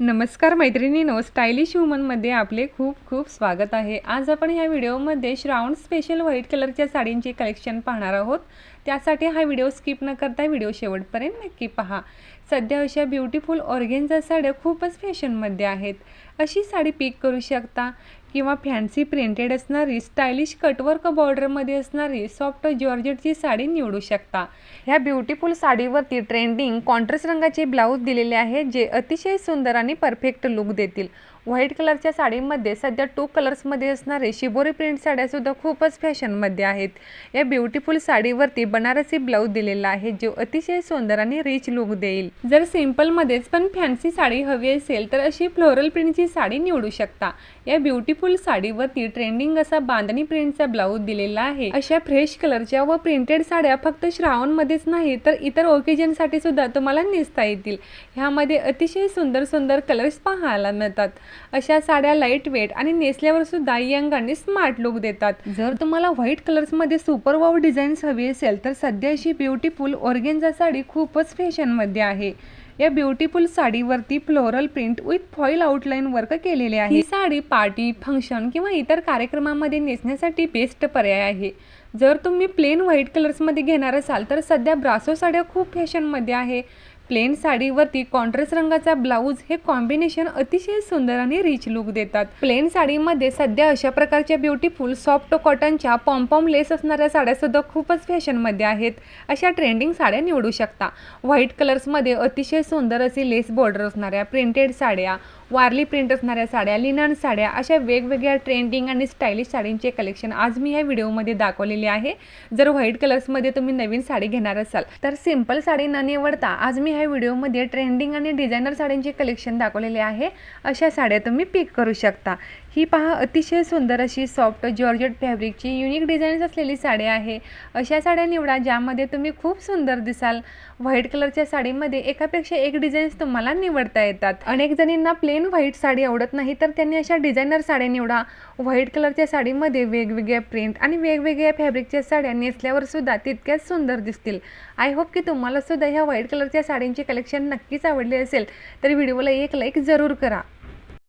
नमस्कार मैत्रिणीनो स्टायलिश वुमनमध्ये आपले खूप खूप स्वागत आहे. आज आपण ह्या व्हिडिओमध्ये श्रावण स्पेशल व्हाईट कलरच्या साडींचे कलेक्शन पाहणार आहोत. त्यासाठी हा व्हिडिओ स्किप न करता व्हिडिओ शेवटपर्यंत नक्की पहा. सध्या अशा ब्युटिफुल ऑर्गेन्झा साड्या खूपच फॅशनमध्ये आहेत. अशी साडी पिक करू शकता? किंवा फॅन्सी प्रिंटेड असणारी स्टायलिश कटवर्क बॉर्डरमध्ये असणारी सॉफ्ट जॉर्जेटची साडी निवडू शकता. ह्या ब्युटिफुल साडीवरती ट्रेंडिंग कॉन्ट्रास्ट रंगाचे ब्लाऊज दिलेले आहेत जे अतिशय सुंदर आणि परफेक्ट लुक देतील. व्हाईट कलरच्या साडीमध्ये सध्या टू कलर्समध्ये असणारे शिबोरी प्रिंट साड्यासुद्धा खूपच फॅशनमध्ये आहेत. या ब्युटिफुल साडीवरती बनारसी ब्लाऊज दिलेला आहे जो अतिशय सुंदर आणि रिच लुक देईल. जर सिम्पलमध्येच पण फॅन्सी साडी हवी असेल तर अशी फ्लोरल प्रिंटची साडी निवडू शकता. या ब्युटिफुल साडीवरती ट्रेंडिंग असा बांधणी प्रिंटचा ब्लाऊज दिलेला आहे. अशा फ्रेश कलरच्या व प्रिंटेड साड्या फक्त श्रावणमध्येच नाही तर इतर ओकेजनसाठी सुद्धा तुम्हाला नेसता येतील. ह्यामध्ये अतिशय सुंदर सुंदर कलर्स पाहायला मिळतात. अशा साड्या लाइट वेट आणि नेसल्यावर सुद्धा यंग आणि स्मार्ट लुक देतात. जर तुम्हाला व्हाईट कलर्समध्ये सुपर वाव डिझाईन्स हवी असेल तर सध्या अशी ब्युटिफुल ऑर्गेन्झा साडी खूपच फॅशनमध्ये आहे. या beautiful साडीवरती floral print with foil outline work केलेले आहे. ही साडी पार्टी फंक्शन किंवा इतर कार्यक्रमामध्ये नेसण्यासाठी बेस्ट पर्याय आहे. जर तुम्ही प्लेन व्हाईट कलर्समध्ये घेणार असाल तर सध्या ब्रासो साड्या खूप फॅशनमध्ये आहे. प्लेन साडीवरती कॉन्ट्रास्ट रंगाचा ब्लाऊज हे कॉम्बिनेशन अतिशय सुंदर आणि रिच लुक देतात. प्लेन साडीमध्ये सध्या अशा प्रकारच्या ब्युटिफुल सॉफ्ट कॉटनच्या पॉम्पॉम लेस असणाऱ्या साड्या सुद्धा खूपच फॅशनमध्ये आहेत. अशा ट्रेंडिंग साड्या निवडू शकता. व्हाईट कलर्समध्ये अतिशय सुंदर अशी लेस बॉर्डर असणाऱ्या प्रिंटेड साड्या वारली प्रिंट असणाऱ्या साड्या लिनन साड्या अशा वेगवेगळ्या ट्रेंडिंग आणि स्टायलिश साडींचे कलेक्शन आज मी ह्या व्हिडिओमध्ये दाखवलेले आहे. जर व्हाईट कलर्समध्ये तुम्ही नवीन साडी घेणार असाल तर सिंपल साडी न निवडता आज मी ह्या व्हिडिओमध्ये ट्रेंडिंग आणि डिझायनर साड्यांचे कलेक्शन दाखवलेले आहे. अशा साड्या तुम्ही पिक करू शकता. ही पहा अतिशय सुंदर अशी सॉफ्ट जॉर्जेट फॅब्रिकची युनिक डिझाईन्स असलेली साडी आहे. अशा साड्या निवडा ज्यामध्ये तुम्ही खूप सुंदर दिसाल. व्हाईट कलरच्या साडीमध्ये एकापेक्षा एक डिझाईन्स तुम्हाला निवडता येतात. अनेक जणींना प्लेन व्हाईट साडी आवडत नाही तर त्यांनी अशा डिझायनर साड्या निवडा. व्हाईट कलरच्या साडीमध्ये वेगवेगळ्या प्रिंट आणि वेगवेगळ्या फॅब्रिकच्या साड्या नेसल्यावर सुद्धा तितक्याच सुंदर दिसतील. आय होप की तुम्हाला सुद्धा ह्या व्हाईट कलरच्या साडींचे कलेक्शन नक्कीच आवडले असेल. तर व्हिडिओला एक लाईक जरूर करा.